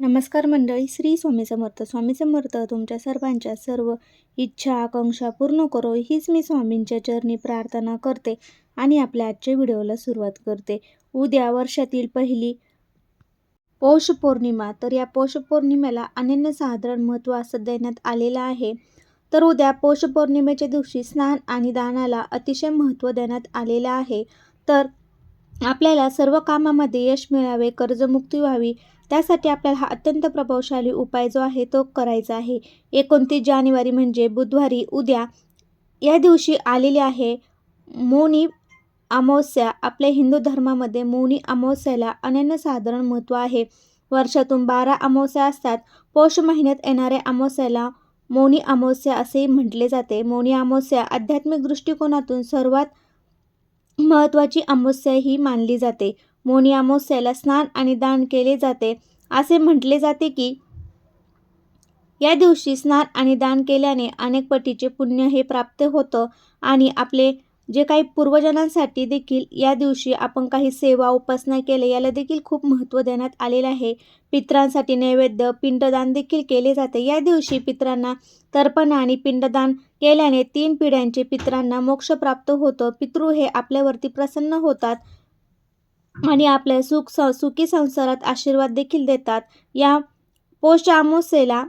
नमस्कार मंडळी श्री स्वामी समर्थ. स्वामी समर्थ तुमच्या सर्वांच्या सर्व इच्छा आकांक्षा पूर्ण करो. हीच मी स्वामींच्या चरणी प्रार्थना करते आणि आपल्या आजच्या व्हिडिओला सुरुवात करते. उद्या वर्षातील पहिली पौष पौर्णिमा तर या पौष पौर्णिमेला अनन्यसाधारण महत्त्व असं देण्यात आलेलं आहे. तर उद्या पौष पौर्णिमेच्या दिवशी स्नान आणि दानाला अतिशय महत्त्व देण्यात आलेलं आहे. तर आपल्याला सर्व कामामध्ये यश मिळावे कर्जमुक्ती व्हावी त्यासाठी आपल्याला हा अत्यंत प्रभावशाली उपाय जो आहे तो करायचा आहे. एकोणतीस जानेवारी म्हणजे बुधवारी उद्या या दिवशी आलेली आहे मौनी अमावस्या. आपल्या हिंदू धर्मामध्ये मौनी अमावस्याला अनन्यसाधारण महत्त्व आहे. वर्षातून बारा अमावस्या असतात. पौष महिन्यात येणाऱ्या अमावस्याला मौनी अमावस्या असेही म्हटले जाते. मौनी अमावस्या आध्यात्मिक दृष्टिकोनातून सर्वात महत्त्वाची अमावस्या ही मानली जाते. मौनी अमावस्याला स्नान आणि दान केले जाते. असे म्हटले जाते की या दिवशी स्नान आणि दान केल्याने अनेक पटीचे पुण्य हे प्राप्त होतं आणि आपले जे काही पूर्वजनांसाठी देखील या दिवशी आपण काही सेवा उपासना केले याला देखील खूप महत्त्व देण्यात आलेले आहे. पित्रांसाठी नैवेद्य पिंडदान देखील केले जाते. या दिवशी पित्रांना तर्पण आणि पिंडदान केल्याने तीन पिढ्यांचे पित्रांना मोक्ष प्राप्त होतं. पितृ हे आपल्यावरती प्रसन्न होतात. आणि आपल्या सुख स सुखी संसारात आशीर्वाद देखील देतात. या पौष अमावस्येला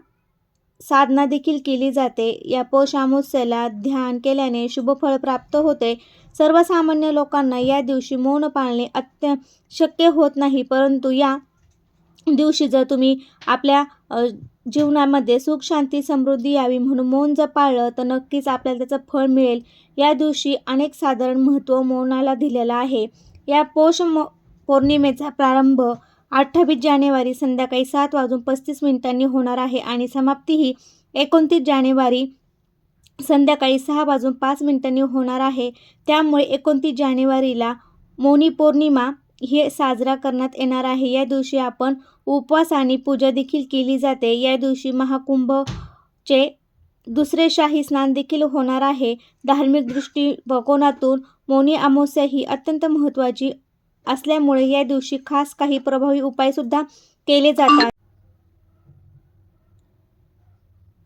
साधना देखील केली जाते. या पौष अमावस्येला ध्यान केल्याने शुभफळ प्राप्त होते. सर्वसामान्य लोकांना या दिवशी मौन पाळणे अत्य शक्य होत नाही. परंतु या दिवशी जर तुम्ही आपल्या जीवनामध्ये सुख शांती समृद्धी यावी म्हणून मौन जर पाळलं तर नक्कीच आपल्याला त्याचं फळ मिळेल. या दिवशी अनेक साधारण महत्त्व मौनाला दिलेलं आहे. या पौष पौर्णिमेचा प्रारंभ अठ्ठावीस जानेवारी संध्याकाळी सात वाजून पस्तीस मिनिटांनी होणार आहे आणि समाप्ती ही एकोणतीस जानेवारी संध्याकाळी सहा वाजून पाच मिनिटांनी होणार आहे. त्यामुळे एकोणतीस जानेवारीला मौनी पौर्णिमा हे साजरा करण्यात येणार आहे. या दिवशी आपण उपवास आणि पूजा देखील केली जाते. या दिवशी महाकुंभचे दुसरे शाही स्नान देखील होणार आहे. धार्मिक दृष्टिकोनातून मौनी अमावस्या ही अत्यंत महत्त्वाची असल्यामुळे या दिवशी खास काही प्रभावी उपायसुद्धा केले जातात.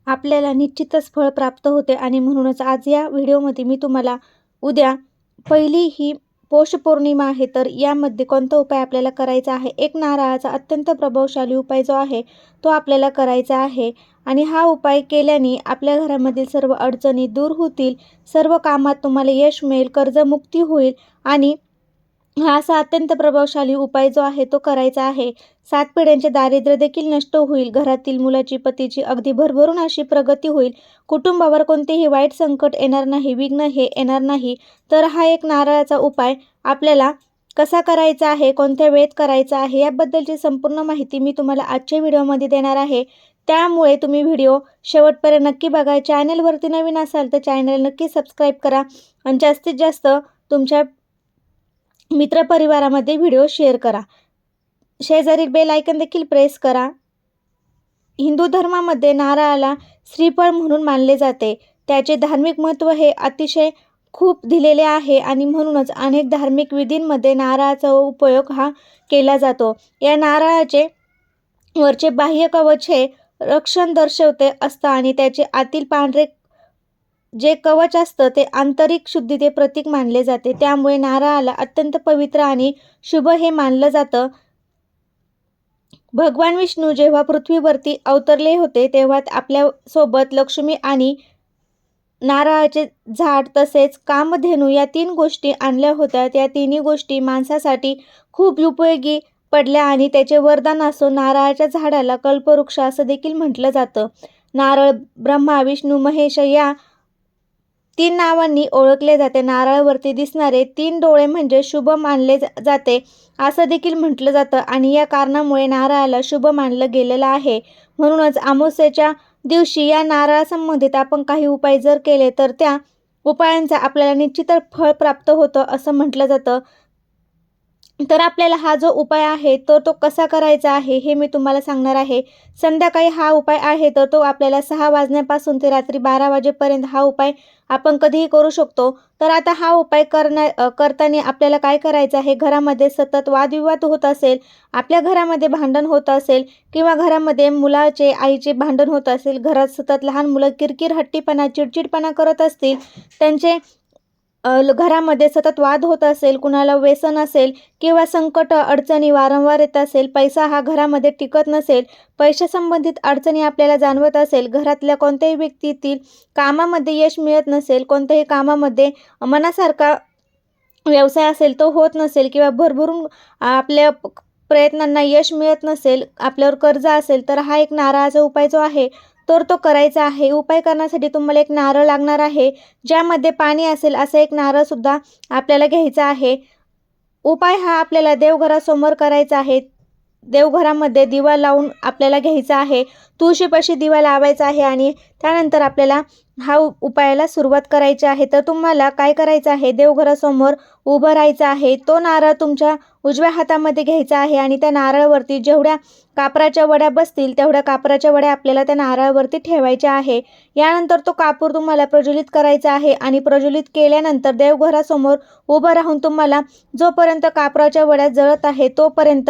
आपल्याला निश्चितच फळ प्राप्त होते आणि म्हणूनच आज या व्हिडिओमध्ये मी तुम्हाला उद्या पहिली ही पौष पौर्णिमा आहे तर यामध्ये कोणता उपाय आपल्याला करायचा आहे? एक नारळाचा अत्यंत प्रभावशाली उपाय जो आहे तो आपल्याला करायचा आहे. आणि हा उपाय केल्याने आपल्या घरामधील सर्व अडचणी दूर होतील सर्व कामात तुम्हाला यश मिळेल कर्जमुक्ती होईल आणि हा असा अत्यंत प्रभावशाली उपाय जो आहे तो करायचा आहे. सात पिढ्यांचे दारिद्र्य देखील नष्ट होईल. घरातील मुलाची पतीची अगदी भरभरून अशी प्रगती होईल. कुटुंबावर कोणतेही वाईट संकट येणार नाही विघ्न हे येणार नाही. तर हा एक नारळाचा उपाय. आपल्याला कसा करायचा आहे कोणत्या वेळेत करायचा आहे याबद्दलची संपूर्ण माहिती मी तुम्हाला आजच्या व्हिडिओमध्ये देणार आहे. त्यामुळे तुम्ही व्हिडिओ शेवटपर्यंत नक्की बघा. चॅनलवरती नवीन असाल तर चॅनल नक्की सबस्क्राईब करा. आणि जास्तीत जास्त तुमच्या मित्रपरिवारामध्ये व्हिडिओ शेअर करा. शेजारील बेल आयकन देखील प्रेस करा. हिंदू धर्मामध्ये नारळाला श्रीफळ म्हणून मानले जाते. त्याचे धार्मिक महत्त्व हे अतिशय खूप दिलेले आहे आणि म्हणूनच अनेक धार्मिक विधींमध्ये नारळाचा उपयोग हा केला जातो. या नारळाचे वरचे बाह्य कवच हे रक्षण दर्शवते असतं आणि त्याचे आतील पांढरे जे कवच असतं ते आंतरिक शुद्धीचे प्रतीक मानले जाते. त्यामुळे नारळाला अत्यंत पवित्र आणि शुभ हे मानलं जातं. भगवान विष्णू जेव्हा पृथ्वीवरती अवतरले होते तेव्हा आपल्यासोबत लक्ष्मी आणि नारळाचे झाड तसेच कामधेनू या तीन गोष्टी आणल्या होत्या. त्या तिन्ही गोष्टी माणसासाठी खूप उपयोगी पडल्या आणि त्याचे वरदान असो नारळाच्या झाडाला कल्पवृक्ष असं देखील म्हटलं जातं. नारळ ब्रह्मा विष्णू महेश या तीन नावांनी ओळखले जाते. नारळावरती दिसणारे तीन डोळे म्हणजे शुभ मानले जाते असं देखील म्हटलं जातं. आणि या कारणामुळे नारळाला शुभ मानलं गेलेलं आहे. म्हणूनच अमावस्येच्या दिवशी या नारळासंबंधित आपण काही उपाय जर केले तर त्या उपायांचा आपल्याला निश्चितच फळ प्राप्त होतं असं म्हटलं जातं. तर आपल्याला हा जो उपाय आहे तर तो कसा करायचा आहे हे मी तुम्हाला सांगणार आहे. संध्याकाळी हा उपाय आहे तर तो आपल्याला सहा वाजण्यापासून ते रात्री बारा वाजेपर्यंत हा उपाय आपण कधीही करू शकतो. तर आता हा उपाय करण्या करताना आपल्याला काय करायचं आहे? घरामध्ये सतत वादविवाद होत असेल आपल्या घरामध्ये भांडण होत असेल किंवा घरामध्ये मुलाचे आईचे भांडण होत असेल घरात सतत लहान मुलं किरकिर हट्टीपणा चिडचिडपणा करत असतील त्यांचे घरामध्ये सतत वाद होत असेल कुणाला व्यसन असेल किंवा संकट अडचणी वारंवार येत असेल पैसा हा घरामध्ये टिकत नसेल पैशासंबंधित अडचणी आपल्याला जाणवत असेल घरातल्या कोणत्याही व्यक्तीतील कामामध्ये यश मिळत नसेल कोणत्याही कामामध्ये मनासारखा व्यवसाय असेल तो होत नसेल किंवा भरभरून आपल्या प्रयत्नांना यश मिळत नसेल आपल्यावर कर्ज असेल तर हा एक नारळाचा उपाय जो आहे तर तो करायचा आहे. उपाय करण्यासाठी तुम्हाला एक नारळ लागणार आहे. ज्यामध्ये पाणी असेल असं एक नारळसुद्धा आपल्याला घ्यायचा आहे. उपाय हा आपल्याला देवघरासमोर करायचा आहे. देवघरामध्ये दिवा लावून आपल्याला घ्यायचा आहे. तुळशीपाशी दिवा लावायचा आहे आणि त्यानंतर आपल्याला हा उपायाला सुरुवात करायची आहे. तर तुम्हाला काय करायचं आहे? देवघरासमोर उभं राहायचं आहे. तो नारळ तुमच्या उजव्या हातामध्ये घ्यायचा आहे आणि त्या नारळावरती जेवढ्या कापराच्या वड्या बसतील तेवढ्या कापराच्या वड्या आपल्याला त्या नारळावरती ठेवायच्या आहे. यानंतर तो कापूर तुम्हाला प्रज्वलित करायचा आहे आणि प्रज्वलित केल्यानंतर देवघरासमोर उभं राहून तुम्हाला जोपर्यंत कापराच्या वड्या जळत आहे तोपर्यंत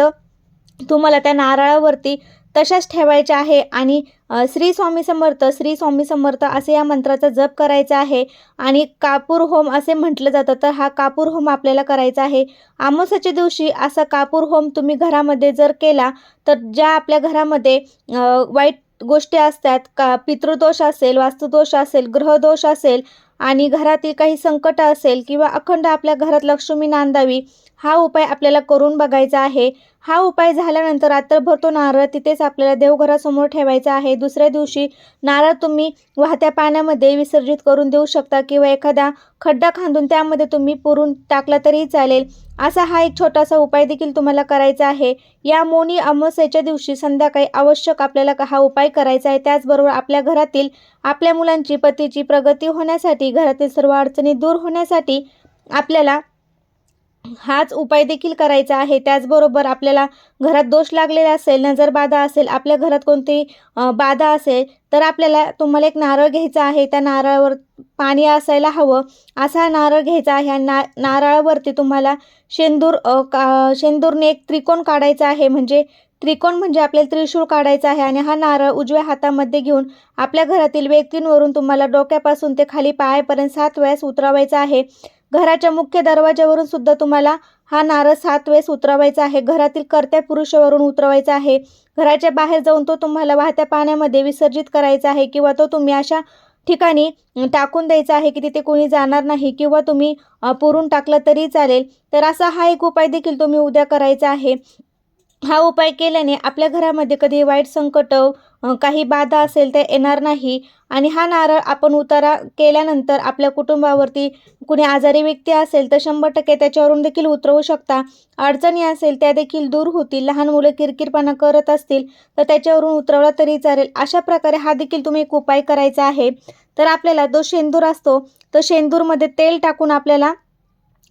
तुम्हाला त्या नारळावरती तशाच ठेवायच्या आहे आणि श्री स्वामी समर्थ श्री स्वामी समर्थ असे या मंत्राचा जप करायचा आहे. आणि कापूर होम असे म्हटलं जातं. तर हा कापूर होम आपल्याला करायचा आहे. आमोसाच्या दिवशी असा कापूर होम तुम्ही घरामध्ये जर केला तर ज्या आपल्या घरामध्ये वाईट गोष्टी असतात का पितृदोष असेल वास्तुदोष असेल ग्रहदोष असेल आणि घरातील काही संकट असेल किंवा अखंड आपल्या घरात लक्ष्मी नांदावी हा उपाय आपल्याला करून बघायचा आहे. हा उपाय झाल्यानंतर रात्रभर तो नारळ तिथेच आपल्याला देवघरासमोर ठेवायचा आहे. दुसऱ्या दिवशी नारळ तुम्ही वाहत्या पाण्यामध्ये विसर्जित करून देऊ शकता किंवा एखादा खड्डा खांदून त्यामध्ये तुम्ही पुरून टाकला तरी चालेल. असा हा एक छोटासा उपाय देखील तुम्हाला करायचा आहे. या मोनी अमावस्येच्या दिवशी संध्याकाळी आवश्यक आपल्याला हा उपाय करायचा आहे. त्याचबरोबर आपल्या घरातील आपल्या मुलांची पतीची प्रगती होण्यासाठी घरातील सर्व अडचणी दूर होण्यासाठी आपल्याला हाच उपाय देखील करायचा आहे. त्याचबरोबर आपल्याला घरात दोष लागलेला असेल नजर बाधा असेल आपल्या घरात कोणती बाधा असेल तर आपल्याला तुम्हाला एक नारळ घ्यायचा आहे. त्या नारळावर पाणी असायला हवं. असा हा नारळ घ्यायचा आहे आणि ना नारळावरती तुम्हाला शेंदूर का शेंदूरने एक त्रिकोण काढायचा आहे. म्हणजे त्रिकोण म्हणजे आपल्याला त्रिशूळ काढायचा आहे आणि हा नारळ उजव्या हातामध्ये घेऊन आपल्या घरातील व्यक्तींवरून तुम्हाला डोक्यापासून ते खाली पायापर्यंत सात वेळेस उतरवायचा आहे. घराच्या मुख्य दरवाज्यावरून सुद्धा तुम्हाला हा नारळ सात वेळेस उतरवायचा आहे. घरातील कर्त्या पुरुषावरून उतरवायचा आहे. घराच्या बाहेर जाऊन तो तुम्हाला वाहत्या पाण्यामध्ये विसर्जित करायचा आहे किंवा तो तुम्ही अशा ठिकाणी टाकून द्यायचा आहे की तिथे कोणी जाणार नाही किंवा तुम्ही पुरून टाकलं तरी चालेल. तर असा हा एक उपाय देखील तुम्ही उद्या करायचा आहे. हा उपाय केल्याने आपल्या घरामध्ये कधी वाईट संकट काही बाधा असेल ते येणार नाही. आणि हा नारळ आपण उतारा केल्यानंतर आपल्या कुटुंबावरती कुणी आजारी व्यक्ती असेल तर शंभर टक्के त्याच्यावरून देखील उतरवू शकता. अडचणी असेल त्या देखील दूर होतील. लहान मुलं किरकिरपणा करत असतील तर त्याच्यावरून उतरवला तरी चालेल. अशा प्रकारे हा देखील तुम्ही एक उपाय करायचा आहे. तर आपल्याला जो शेंदूर असतो तर शेंदूरमध्ये तेल टाकून आपल्याला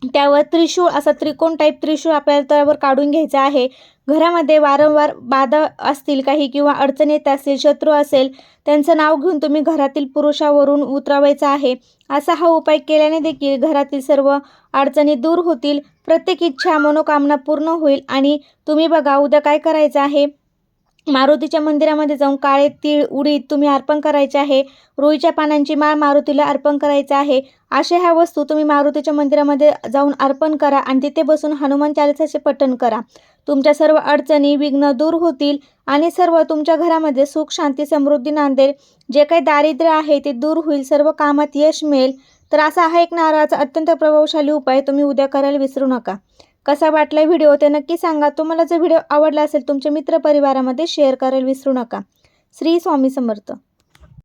त्यावर त्रिशूळ असा त्रिकोण टाईप त्रिशूळ आपल्याला त्यावर काढून घ्यायचा आहे. घरामध्ये वारंवार बाधा असतील काही किंवा अडचण येत असतील शत्रू असेल त्यांचं नाव घेऊन तुम्ही घरातील पुरुषावरून उतरवायचा आहे. असा हा उपाय केल्याने देखील घरातील सर्व अडचणी दूर होतील. प्रत्येक इच्छा मनोकामना पूर्ण होईल आणि तुम्ही बघा उद्या काय करायचं आहे? मारुतीच्या मंदिरामध्ये जाऊन काळे तीळ उडीद तुम्ही अर्पण करायचे आहे. रुईच्या पानांची माळ मारुतीला अर्पण करायचं आहे. अशा ह्या वस्तू तुम्ही मारुतीच्या मंदिरामध्ये जाऊन अर्पण करा आणि तिथे बसून हनुमान चालिसाचे पठण करा. तुमच्या सर्व अडचणी विघ्न दूर होतील आणि सर्व तुमच्या घरामध्ये सुख शांती समृद्धी नांदेल. जे काही दारिद्र्य आहे ते दूर होईल सर्व कामात यश मिळेल. तर असा हा एक नारळाचा अत्यंत प्रभावशाली उपाय तुम्ही उद्या करायला विसरू नका. कसा वाटला व्हिडिओ ते नक्की सांगा. तुम्हाला जर व्हिडिओ आवडला असेल तुमच्या मित्रपरिवारामध्ये शेअर करायला विसरू नका. श्री स्वामी समर्थ.